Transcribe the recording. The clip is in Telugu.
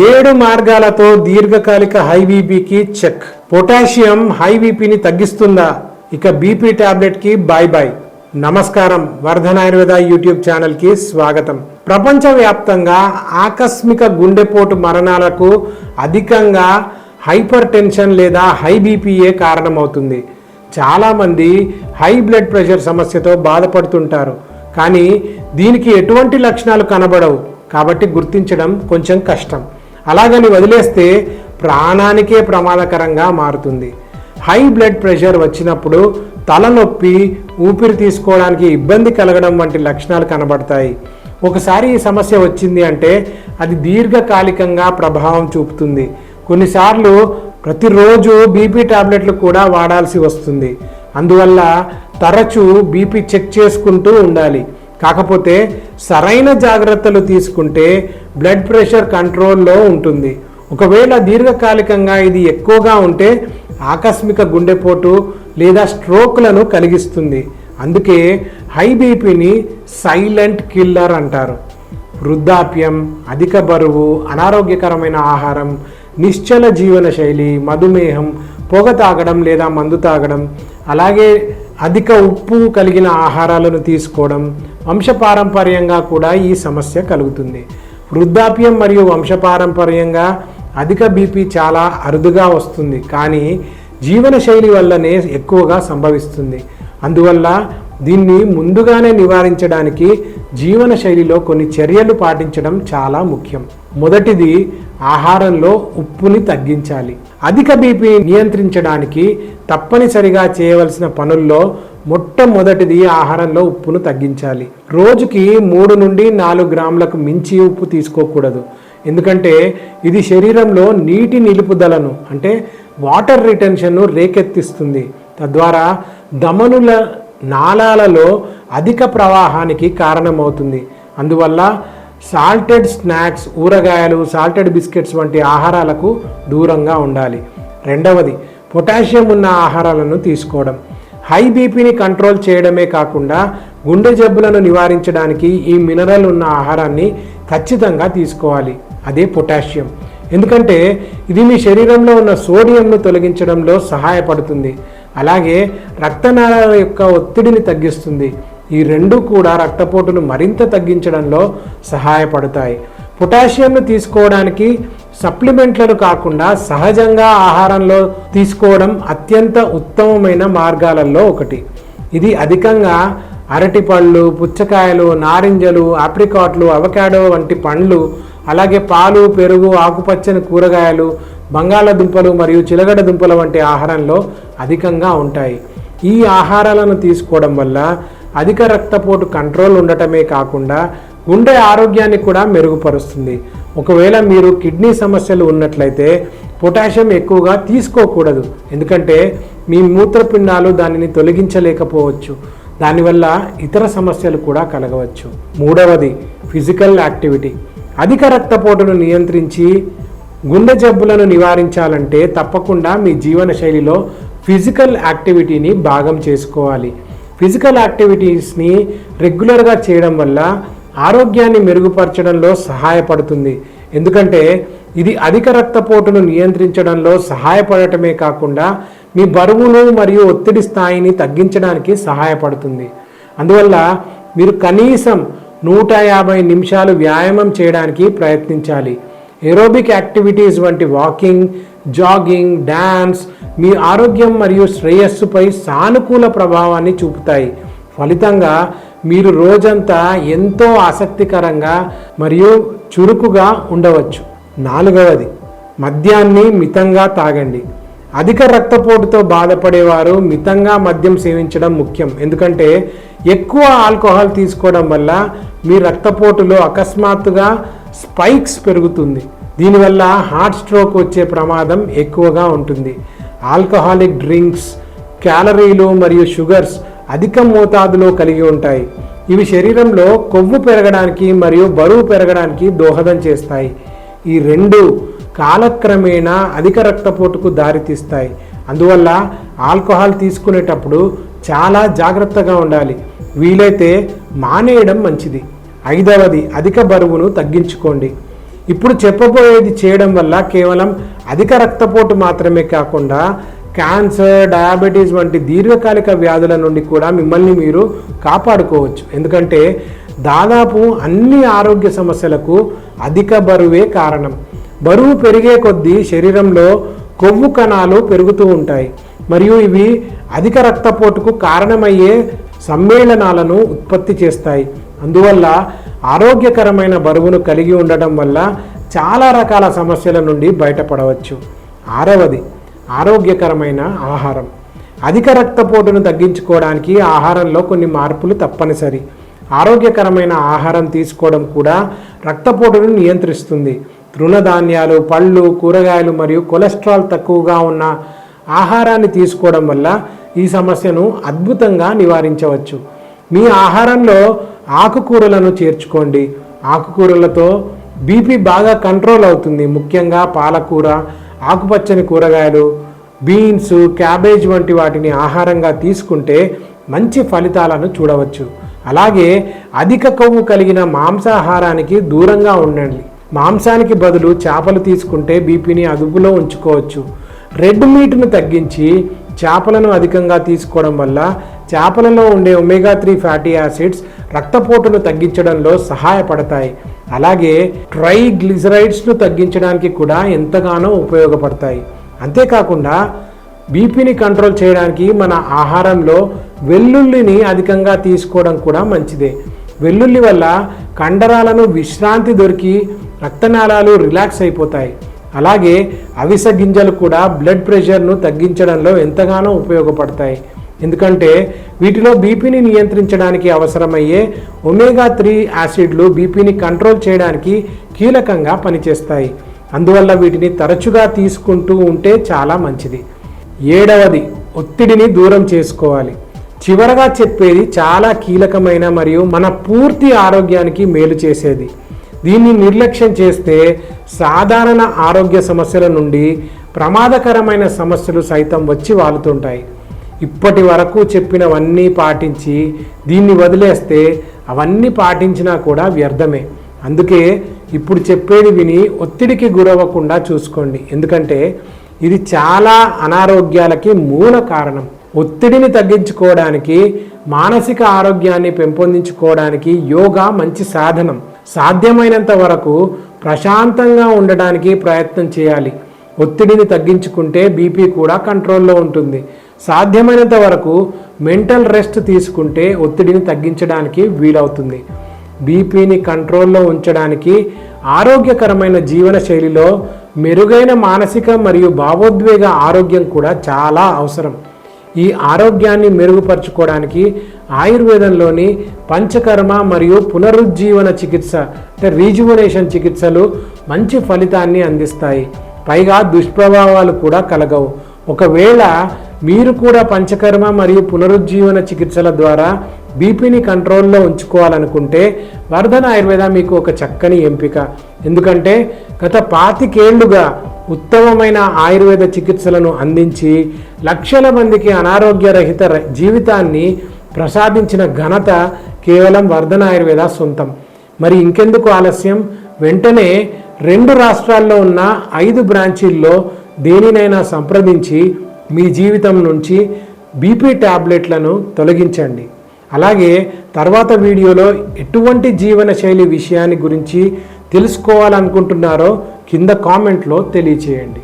ఏడు మార్గాలతో దీర్ఘకాలిక హై బీపీకి చెక్. పొటాషియం హై బీపీని తగ్గిస్తుందా? ఇక బీపీ టాబ్లెట్కి బాయ్ బాయ్. నమస్కారం. వర్ధన ఆయుర్వేద యూట్యూబ్ ఛానల్కి స్వాగతం. ప్రపంచవ్యాప్తంగా ఆకస్మిక గుండెపోటు మరణాలకు అధికంగా హైపర్ టెన్షన్ లేదా హై బీపీయే కారణమవుతుంది. చాలామంది హై బ్లడ్ ప్రెషర్ సమస్యతో బాధపడుతుంటారు. కానీ దీనికి ఎటువంటి లక్షణాలు కనబడవు. కాబట్టి గుర్తించడం కొంచెం కష్టం. అలాగని వదిలేస్తే ప్రాణానికే ప్రమాదకరంగా మారుతుంది. హై బ్లడ్ ప్రెషర్ వచ్చినప్పుడు తలనొప్పి ఊపిరి తీసుకోవడానికి ఇబ్బంది కలగడం వంటి లక్షణాలు కనబడతాయి. ఒకసారి ఈ సమస్య వచ్చింది అంటే అది దీర్ఘకాలికంగా ప్రభావం చూపుతుంది. కొన్నిసార్లు ప్రతిరోజు బీపీ టాబ్లెట్లు కూడా వాడాల్సి వస్తుంది. అందువల్ల తరచూ బీపీ చెక్ చేసుకుంటూ ఉండాలి. కాకపోతే సరైన జాగ్రత్తలు తీసుకుంటే బ్లడ్ ప్రెషర్ కంట్రోల్లో ఉంటుంది. ఒకవేళ దీర్ఘకాలికంగా ఇది ఎక్కువగా ఉంటే ఆకస్మిక గుండెపోటు లేదా స్ట్రోక్లను కలిగిస్తుంది. అందుకే హై బీపీని సైలెంట్ కిల్లర్ అంటారు. వృద్ధాప్యం అధిక బరువు అనారోగ్యకరమైన ఆహారం నిశ్చల జీవన శైలి మధుమేహం పొగ తాగడం లేదా మందు తాగడం అలాగే అధిక ఉప్పు కలిగిన ఆహారాలను తీసుకోవడం వంశపారంపర్యంగా కూడా ఈ సమస్య కలుగుతుంది. వృద్ధాప్యం మరియు వంశపారంపర్యంగా అధిక బీపీ చాలా అరుదుగా వస్తుంది. కానీ జీవనశైలి వల్లనే ఎక్కువగా సంభవిస్తుంది. అందువల్ల దీన్ని ముందుగానే నివారించడానికి జీవనశైలిలో కొన్ని చర్యలు పాటించడం చాలా ముఖ్యం. మొదటిది ఆహారంలో ఉప్పుని తగ్గించాలి. అధిక బీపీ నియంత్రించడానికి తప్పనిసరిగా చేయవలసిన పనుల్లో మొట్టమొదటిది ఆహారంలో ఉప్పును తగ్గించాలి. రోజుకి మూడు నుండి నాలుగు గ్రాములకు మించి ఉప్పు తీసుకోకూడదు. ఎందుకంటే ఇది శరీరంలో నీటి నిలుపుదలను అంటే వాటర్ రిటెన్షన్ను రేకెత్తిస్తుంది. తద్వారా దమనుల నాళాలలో అధిక ప్రవాహానికి కారణమవుతుంది. అందువల్ల సాల్టెడ్ స్నాక్స్ ఊరగాయలు సాల్టెడ్ బిస్కెట్స్ వంటి ఆహారాలకు దూరంగా ఉండాలి. రెండవది పొటాషియం ఉన్న ఆహారాలను తీసుకోవడం. హై బీపీని కంట్రోల్ చేయడమే కాకుండా గుండె జబ్బులను నివారించడానికి ఈ మినరల్ ఉన్న ఆహారాన్ని ఖచ్చితంగా తీసుకోవాలి. అదే పొటాషియం. ఎందుకంటే ఇది మీ శరీరంలో ఉన్న సోడియంను తొలగించడంలో సహాయపడుతుంది. అలాగే రక్తనాళాల యొక్క ఒత్తిడిని తగ్గిస్తుంది. ఈ రెండు కూడా రక్తపోటును మరింత తగ్గించడంలో సహాయపడతాయి. పొటాషియంను తీసుకోవడానికి సప్లిమెంట్లను కాకుండా సహజంగా ఆహారంలో తీసుకోవడం అత్యంత ఉత్తమమైన మార్గాలలో ఒకటి. ఇది అధికంగా అరటిపళ్ళు పుచ్చకాయలు నారింజలు ఆప్రికాట్లు అవకాడో వంటి పండ్లు అలాగే పాలు పెరుగు ఆకుపచ్చని కూరగాయలు బంగాళదుంపలు మరియు చిలగడ దుంపల వంటి ఆహారంలో అధికంగా ఉంటాయి. ఈ ఆహారాలను తీసుకోవడం వల్ల అధిక రక్తపోటు కంట్రోల్ ఉండటమే కాకుండా గుండె ఆరోగ్యాన్ని కూడా మెరుగుపరుస్తుంది. ఒకవేళ మీరు కిడ్నీ సమస్యలు ఉన్నట్లయితే పొటాషియం ఎక్కువగా తీసుకోకూడదు. ఎందుకంటే మీ మూత్రపిండాలు దానిని తొలగించలేకపోవచ్చు. దానివల్ల ఇతర సమస్యలు కూడా కలగవచ్చు. మూడవది ఫిజికల్ యాక్టివిటీ. అధిక రక్తపోటును నియంత్రించి గుండె జబ్బులను నివారించాలంటే తప్పకుండా మీ జీవన శైలిలో ఫిజికల్ యాక్టివిటీని భాగం చేసుకోవాలి. ఫిజికల్ యాక్టివిటీస్ని రెగ్యులర్గా చేయడం వల్ల ఆరోగ్యాన్ని మెరుగుపరచడంలో సహాయపడుతుంది. ఎందుకంటే ఇది అధిక రక్తపోటును నియంత్రించడంలో సహాయపడటమే కాకుండా మీ బరువును మరియు ఒత్తిడి స్థాయిని తగ్గించడానికి సహాయపడుతుంది. అందువల్ల మీరు కనీసం నూట యాభై నిమిషాలు వ్యాయామం చేయడానికి ప్రయత్నించాలి. ఏరోబిక్ యాక్టివిటీస్ వంటి వాకింగ్ జాగింగ్ డ్యాన్స్ మీ ఆరోగ్యం మరియు శ్రేయస్సుపై సానుకూల ప్రభావాన్ని చూపుతాయి. ఫలితంగా మీరు రోజంతా ఎంతో ఆసక్తికరంగా మరియు చురుకుగా ఉండవచ్చు. నాలుగవది మద్యాన్ని మితంగా తాగండి. అధిక రక్తపోటుతో బాధపడేవారు మితంగా మద్యం సేవించడం ముఖ్యం. ఎందుకంటే ఎక్కువ ఆల్కహాల్ తీసుకోవడం వల్ల మీ రక్తపోటులో అకస్మాత్తుగా స్పైక్స్ పెరుగుతుంది. దీనివల్ల హార్ట్ స్ట్రోక్ వచ్చే ప్రమాదం ఎక్కువగా ఉంటుంది. ఆల్కహాలిక్ డ్రింక్స్ క్యాలరీలు మరియు షుగర్స్ అధిక మోతాదులో కలిగి ఉంటాయి. ఇవి శరీరంలో కొవ్వు పెరగడానికి మరియు బరువు పెరగడానికి దోహదం చేస్తాయి. ఈ రెండు కాలక్రమేణా అధిక రక్తపోటుకు దారితీస్తాయి. అందువల్ల ఆల్కహాల్ తీసుకునేటప్పుడు చాలా జాగ్రత్తగా ఉండాలి. వీలైతే మానేయడం మంచిది. ఐదవది అధిక బరువును తగ్గించుకోండి. ఇప్పుడు చెప్పబోయేది చేయడం వల్ల కేవలం అధిక రక్తపోటు మాత్రమే కాకుండా క్యాన్సర్ డయాబెటీస్ వంటి దీర్ఘకాలిక వ్యాధుల నుండి కూడా మిమ్మల్ని మీరు కాపాడుకోవచ్చు. ఎందుకంటే దాదాపు అన్ని ఆరోగ్య సమస్యలకు అధిక బరువే కారణం. బరువు పెరిగే కొద్దీ శరీరంలో కొవ్వు కణాలు పెరుగుతూ ఉంటాయి. మరియు ఇవి అధిక రక్తపోటుకు కారణమయ్యే సమ్మేళనాలను ఉత్పత్తి చేస్తాయి. అందువల్ల ఆరోగ్యకరమైన బరువును కలిగి ఉండటం వల్ల చాలా రకాల సమస్యల నుండి బయటపడవచ్చు. ఆరవది ఆరోగ్యకరమైన ఆహారం. అధిక రక్తపోటును తగ్గించుకోవడానికి ఆహారంలో కొన్ని మార్పులు తప్పనిసరి. ఆరోగ్యకరమైన ఆహారం తీసుకోవడం కూడా రక్తపోటును నియంత్రిస్తుంది. తృణధాన్యాలు పళ్ళు కూరగాయలు మరియు కొలెస్ట్రాల్ తక్కువగా ఉన్న ఆహారాన్ని తీసుకోవడం వల్ల ఈ సమస్యను అద్భుతంగా నివారించవచ్చు. మీ ఆహారంలో ఆకుకూరలను చేర్చుకోండి. ఆకుకూరలతో బీపీ బాగా కంట్రోల్ అవుతుంది. ముఖ్యంగా పాలకూర ఆకుపచ్చని కూరగాయలు బీన్స్ క్యాబేజ్ వంటి వాటిని ఆహారంగా తీసుకుంటే మంచి ఫలితాలను చూడవచ్చు. అలాగే అధిక కొవ్వు కలిగిన మాంసాహారానికి దూరంగా ఉండండి. మాంసానికి బదులు చేపలు తీసుకుంటే బీపీని అదుపులో ఉంచుకోవచ్చు. రెడ్ మీట్ను తగ్గించి చేపలను అధికంగా తీసుకోవడం వల్ల చేపలలో ఉండే ఒమేగా త్రీ ఫ్యాటీ యాసిడ్స్ రక్తపోటును తగ్గించడంలో సహాయపడతాయి. అలాగే ట్రైగ్లిజరైడ్స్ను తగ్గించడానికి కూడా ఎంతగానో ఉపయోగపడతాయి. అంతేకాకుండా బీపీని కంట్రోల్ చేయడానికి మన ఆహారంలో వెల్లుల్లిని అధికంగా తీసుకోవడం కూడా మంచిదే. వెల్లుల్లి వల్ల కండరాలను విశ్రాంతి దొరికి రక్తనాళాలు రిలాక్స్ అయిపోతాయి. అలాగే అవిస గింజలు కూడా బ్లడ్ ప్రెషర్ను తగ్గించడంలో ఎంతగానో ఉపయోగపడతాయి. ఎందుకంటే వీటిలో బీపీని నియంత్రించడానికి అవసరమయ్యే ఒమేగా త్రీ యాసిడ్లు బీపీని కంట్రోల్ చేయడానికి కీలకంగా పనిచేస్తాయి. అందువల్ల వీటిని తరచుగా తీసుకుంటూ ఉంటే చాలా మంచిది. ఏడవది ఒత్తిడిని దూరం చేసుకోవాలి. చివరగా చెప్పేది చాలా కీలకమైన మరియు మన పూర్తి ఆరోగ్యానికి మేలు చేసేది. దీన్ని నిర్లక్ష్యం చేస్తే సాధారణ ఆరోగ్య సమస్యల నుండి ప్రమాదకరమైన సమస్యలు సైతం వచ్చి వాలుతుంటాయి. ఇప్పటి వరకు చెప్పినవన్నీ పాటించి దీన్ని వదిలేస్తే అవన్నీ పాటించినా కూడా వ్యర్థమే. అందుకే ఇప్పుడు చెప్పేది విని ఒత్తిడికి గురవ్వకుండా చూసుకోండి. ఎందుకంటే ఇది చాలా అనారోగ్యాలకి మూల కారణం. ఒత్తిడిని తగ్గించుకోవడానికి మానసిక ఆరోగ్యాన్ని పెంపొందించుకోవడానికి యోగా మంచి సాధనం. సాధ్యమైనంత వరకు ప్రశాంతంగా ఉండడానికి ప్రయత్నం చేయాలి. ఒత్తిడిని తగ్గించుకుంటే బీపీ కూడా కంట్రోల్లో ఉంటుంది. సాధ్యమైనంత వరకు మెంటల్ రెస్ట్ తీసుకుంటే ఒత్తిడిని తగ్గించడానికి వీలవుతుంది. బీపీని కంట్రోల్లో ఉంచడానికి ఆరోగ్యకరమైన జీవన శైలిలో మెరుగైన మానసిక మరియు భావోద్వేగ ఆరోగ్యం కూడా చాలా అవసరం. ఈ ఆరోగ్యాన్ని మెరుగుపరచుకోవడానికి ఆయుర్వేదంలోని పంచకర్మ మరియు పునరుజ్జీవన చికిత్స అంటే రీజువనేషన్ చికిత్సలు మంచి ఫలితాన్ని అందిస్తాయి. పైగా దుష్ప్రభావాలు కూడా కలగవు. ఒకవేళ మీరు కూడా పంచకర్మ మరియు పునరుజ్జీవన చికిత్సల ద్వారా బీపీని కంట్రోల్లో ఉంచుకోవాలనుకుంటే వర్ధన ఆయుర్వేద మీకు ఒక చక్కని ఎంపిక. ఎందుకంటే గత పాతికేళ్ళుగా ఉత్తమమైన ఆయుర్వేద చికిత్సలను అందించి లక్షల మందికి అనారోగ్యరహిత జీవితాన్ని ప్రసాదించిన ఘనత కేవలం వర్ధన ఆయుర్వేద సొంతం. మరి ఇంకెందుకు ఆలస్యం? వెంటనే రెండు రాష్ట్రాల్లో ఉన్న ఐదు బ్రాంచీల్లో దేనినైనా సంప్రదించి మీ జీవితం నుంచి బీపీ ట్యాబ్లెట్లను తొలగించండి. అలాగే తర్వాత వీడియోలో ఎటువంటి జీవన శైలి విషయాన్ని గురించి తెలుసుకోవాలనుకుంటున్నారో కింద కామెంట్లో తెలియచేయండి.